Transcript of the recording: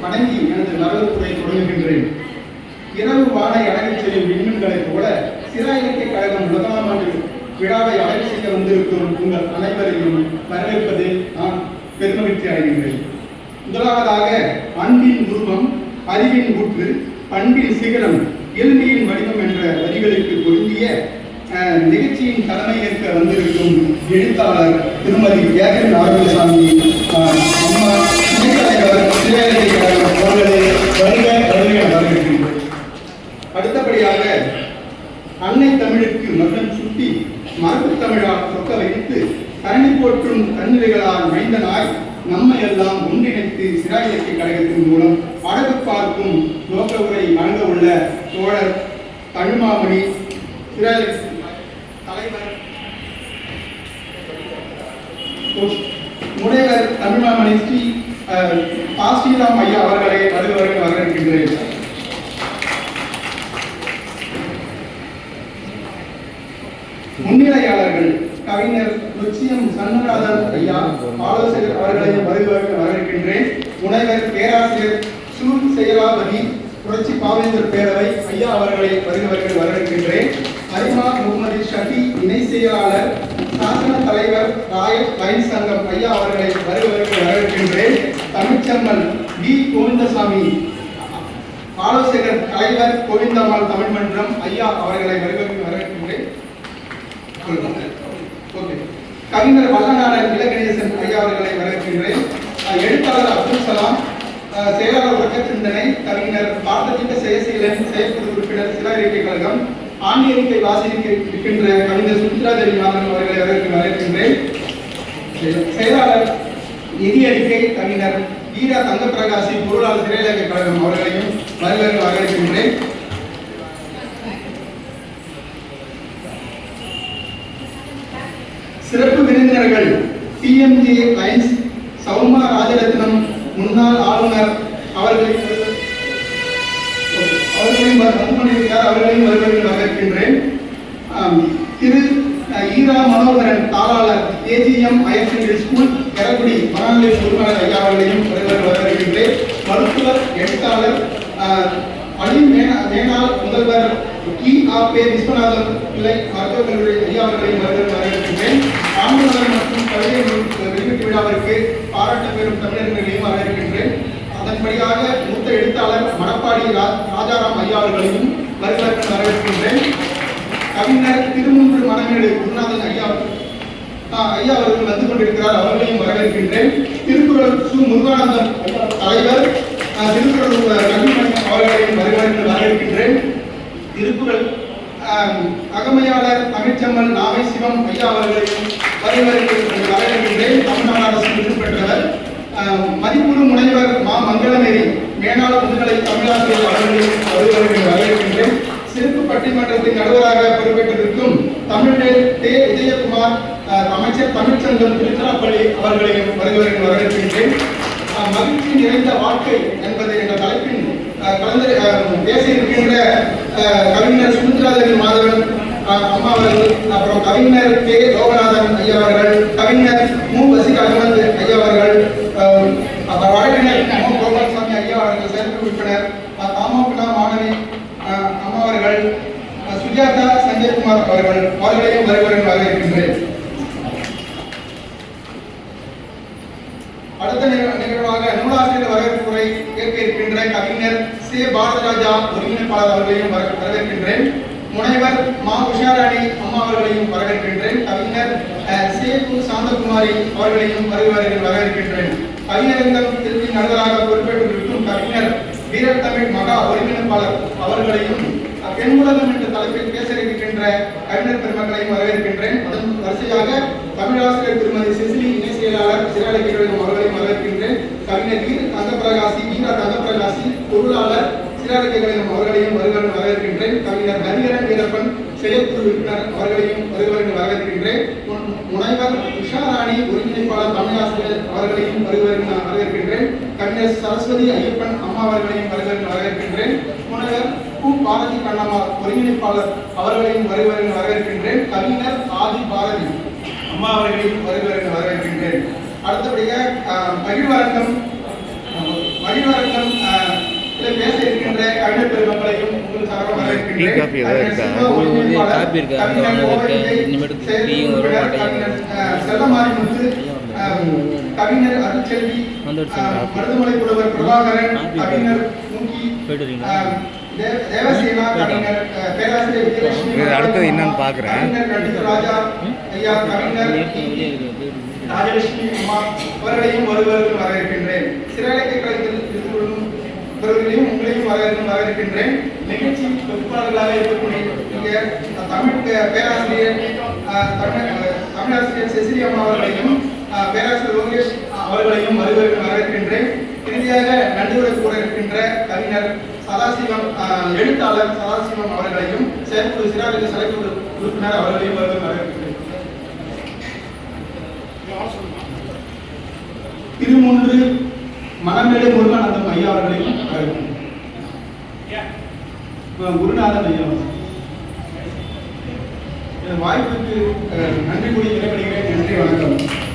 வணங்கி எனது வரவேற்புரை தொடங்குகின்றேன். இரவு வானை அழகிச் செல்லும் விண்மீன்களைப் போல சிறா இலக்கிய கழகம் முதலாம் ஆண்டு விழாவை அழகு செய்ய வந்திருக்கும் உங்கள் அனைவரையும் வரவேற்பதில் நான் பெருமகிழ்ச்சி அடைகின்றேன். முதலாவதாக அன்பின் உருவம் அறிவின் ஊற்று பண்பின் சிகரம் எளிமையின் வடிவம் என்ற வரிகளுக்கு பொருந்திய அஹ், நிகழ்ச்சியின் தலைமை எழுத்தாளர் திருமதி கேகன் நாராயணசாமி அம்மா துணைத்தலைவர் சிலையரசை அவர்களை வருக வருக வரவேற்கின்றோம். அடுத்தபடியாக அன்னை தமிழுக்கு மகன் சுட்டி மரபு தமிழால் சொக்க வைத்து கரணி போற்றும் தன்னிலைகளால் மைந்தனாய் நம்மை எல்லாம் ஒன்றிணைத்து சிறா இலக்கிய கழகத்தின் மூலம் அழகு பார்க்கும் நோக்க உரை வழங்க உள்ள தோழர் தமிழ்மாமணி சிறா இலக்கிய தலைவர் முனைவர் தமிழ்மாமணி ஸ்ரீ அஹ், பா ஸ்ரீராம் ஐயா அவர்களை வருவர்கள் வரவேற்கின்றேன். முன்னிலையாளர்கள் கவிஞர் லட்சியம் சண்முகநாதன் ஐயா ஆலோசகர் அவர்களையும் வருவதற்கு வரவேற்கின்றேன். முனைவர் பேராசிரியர் சு செயலாபதி புரட்சி பாவேந்தர் பேரவை ஐயா அவர்களை வருவதற்கு வரவேற்கின்றேன். அரிமா முகமது ஷபி இணை செயலாளர் சாசன தலைவர் ராயல் லைன் சங்கம் ஐயா அவர்களை வருவதற்கு வரவேற்கின்றேன். தமிழ்ச்செம்மல் வி. கோவிந்தசாமி. ஆலோசகர் தலைவர் கோவிந்தம்மாள் தமிழ் மன்றம் ஐயா அவர்களை வருவதற்கு வரவேற்கின்றேன். ஓகே. கவிஞர் வல்லநாடன் இலகணேசன் ஐயா அவர்களை வரவேற்கின்றேன். எழுத்தாளர் அப்துல் சலாம் அஹ் செயலாளர் பக்க சிந்தனை கவிஞர் பாரதிக செயசீலன் செயற்குழு உறுப்பினர் சில கழகம் ஆண்டியறிக்கை வாசிக்க இருக்கின்ற கவிஞர் சுமித்ரா மாதன் அவர்களை அவருக்கு வரவேற்கின்றேன். செயலாளர் நிதி அறிக்கை கவிஞர் வீரா தங்கப்பிரகாசி பொருளாளர் சிறை கழகம் அவர்களையும் வரவேற்க வரவேற்கின்றேன். சிறப்பு விருந்தினர்கள் டிஎம்ஜே லைன்ஸ் சௌமா ராஜரத்னம் முன்னாள் ஆளுநர் அவர்களை அவர்களையும் வந்து கொண்டிருக்கிறார். M higher secondary school Eragudi மனநிலை பொறுப்பாளர் ஐயா அவர்களையும் வருவதில் வரவேற்கின்றேன் மருத்துவர் எழுத்தாளர் அஹ், மேனா மேனால் முதல்வர் கி. ஆ பே விஸ்வநாதன் பிள்ளை மருத்துவக் கல்லூரி ஐயா அவர்களையும் வருவதில் வரவேற்கின்றேன். ஆண்டுநலன் மற்றும் கலைஞர் வெளியீட்டு விழாவிற்கு பாராட்டு பெறும் தமிழர்களையும் வரவேற்கின்றேன். அதன்படியாக மூத்த எழுத்தாளர் மணப்பாடி ராஜாராம் ஐயா அவர்களையும் வருவதற்கு வரவேற்கின்றேன். கவிஞர் திருமூன்று மனமேடு குருநாதன் ஐயா ஐயா அவர்கள் வந்து கொண்டிருக்கிறார் அவர்களையும் வரவேற்கின்றேன் திருக்குறள் அந்த தலைவர் திருக்குறள் அஹ், அவர்களையும் வருவதற்கு வரவேற்கின்றேன். திருக்குறள் அகமையாளர் தமிழ்ச்செம்மல் நாவை சிவம் ஐயா அவர்களையும் வருவதற்கு வரவேற்கின்றேன். தமிழ்நாடு அரசு விருது பெற்றவர். மதிப்புறு முனைவர் மா மங்களமேரி மேலாள முதுகலை தமிழாசிரியர் அவர்களையும் வருவதற்கு வரவேற்கின்றேன். சிறப்பு பட்டிமன்றத்தின் நடுவராக பொறுப்பேற்றிருக்கும் தமிழ்நேர் தே உதயகுமார் அமைச்சர் தமிழ்ச்சங்கம் திருச்சிராப்பள்ளி அவர்களையும் வருவதற்கு வரவேற்கின்றேன். மகிழ்ச்சி நிறைந்த வாழ்க்கை என்பது என்ற தலைப்பின் அஹ், கலந்து அஹ், பேச இருக்கின்ற கவிஞர் சுமித்ராதேவி மாதவன் அம்மா அவர்கள் அப்புறம் கவிஞர் கே. லோகநாதன் ஐயா அவர்கள் கவிஞர் மு. பசிர் அகமது ஐயா அவர்கள் அப்புறம் வழக்கறிஞர் மு. கோபாலசாமி ஐயா அவர்கள் செயற்குழு உறுப்பினர் அஹ், மாணவி அம்மா அவர்கள் சுஜாதா சுஜாதா சஞ்சய்குமார் அவர்கள் அவர்களையும் வருவர்கள் வரவேற்கின்றேன் அடுத்த நிகழ்வு நிகழ்வாக நூலாசிரியர் வரவேற்புரை ஏற்க இருக்கின்ற கவிஞர் சே. பாரதராஜா ஒருங்கிணைப்பாளர் அவர்களையும் வரவேற்கின்றேன். முனைவர் மா. உஷாராணி அம்மா அவர்களையும் வரவேற்கின்றேன். கவிஞர் அஹ், சாந்தகுமாரி அவர்களையும் வருவார்கள் வரவேற்கின்றேன். கவிஞரங்கம் திருப்பி நடுவராக பொறுப்பேற்றிருக்கும் கவிஞர் வீரத்தமிழ் மகா ஒருங்கிணைப்பாளர் அவர்களையும் அஹ், பெண்ணுலகம் என்ற தலைப்பில் பேச இருக்கின்ற கவிஞர் பெருமக்களையும் வரவேற்கின்றேன். அதன் வரிசையாக தமிழாசிரியர் திருமதி சிசிலி இணை செயலாளர் சிறாலை அவர்கள் கவிஞர் வீர தங்கப்பிரகாசி வீரா தங்கப்பிரகாசி பொருளாளர் சிறாலக்கிழமையும் அவர்களையும் வருவர்கள் வரவேற்கின்றேன். கவிஞர் ஹரிகரன் வீரப்பன் செயற்குழு உறுப்பினர் அவர்களையும் வருவர்கள் வரவேற்கின்றேன். முனைவர் உஷாராணி ஒருங்கிணைப்பாளர் தமிழாசிரியர் அவர்களையும் வருவர்கள் நான் வரவேற்கின்றேன். கவிஞர் சரஸ்வதி ஐயப்பன் அம்மா அவர்களையும் வருவர்கள் வரவேற்கின்றேன். முனைவர் கு. பாரதி கண்ணம்மா ஒருங்கிணைப்பாளர் அவர்களையும் வருவர்கள் வரவேற்கின்றேன். கவிஞர் ஆதி பாரதி அம்மா அவர்களையும் வருவர்கள் வரவேற்கின்றேன். அடுத்தபடியாக அஹ், மகிழ்வரங்கம் அஹ், பதிவாளர்கள் அஹ், இதில் பேச இருக்கின்ற கவிஞர் பெருமக்களையும் உங்களுக்கு சார்பாக வரவேற்கின்றேன். டீ, காபி ஏதாவது கவிஞர் இருக்கா? சிவா ஒரு ஒருங்கிணைப்பாளர், காபி இருக்கா? அங்க கவிஞர் வாங்க இருக்கு. கோவிந்தை, இனிமேட்டுக்கு செயல் டீயும் வர மாட்டேங்குது. கவிஞர். மருதுமலை புலவர் பிரபாகரன் கவிஞர் மூக்கி தேவசேனா கவிஞர் பேராசிரியர் விஜயலட்சுமி அடுத்தது என்னன்னு ராஜா ஐயா கவிஞர் ராஜலட்சுமி அம்மா அவர்களையும் ஒருவருக்கும் வரவேற்கின்றேன் சிறலக்கை கலைஞர்கள் கொள்ளும் இவர்களையும் உங்களையும் வரவேற்கும் வரவேற்கின்றேன் நிகழ்ச்சி பொறுப்பாளர்களாக இருக்கக்கூடிய தமிழ் பேராசிரியர் தமிழாசிரியர் செசிலி அம்மா அவர்களையும் பேராசிரியர் லோகேஷ் அவர்களையும் வருவதற்கு வரவேற்கின்றேன் இறுதியாக நன்றியுரை கூற இருக்கின்ற கவிஞர் சதாசிவம் எழுத்தாளர் சதாசிவம் அவர்களையும் செயற்குழு சிறாயிலக்கிய சிறப்பு உறுப்பினர் அவர்களையும் வருவதற்கு வரவேற்கின்றேன் திருமூன்று மணமேடை முருகானந்தம் ஐயா அவர்களையும் குருநாதன் ஐயா இந்த வாய்ப்புக்கு நன்றி கூறி விடைபெறுகிறேன். நன்றி வணக்கம்.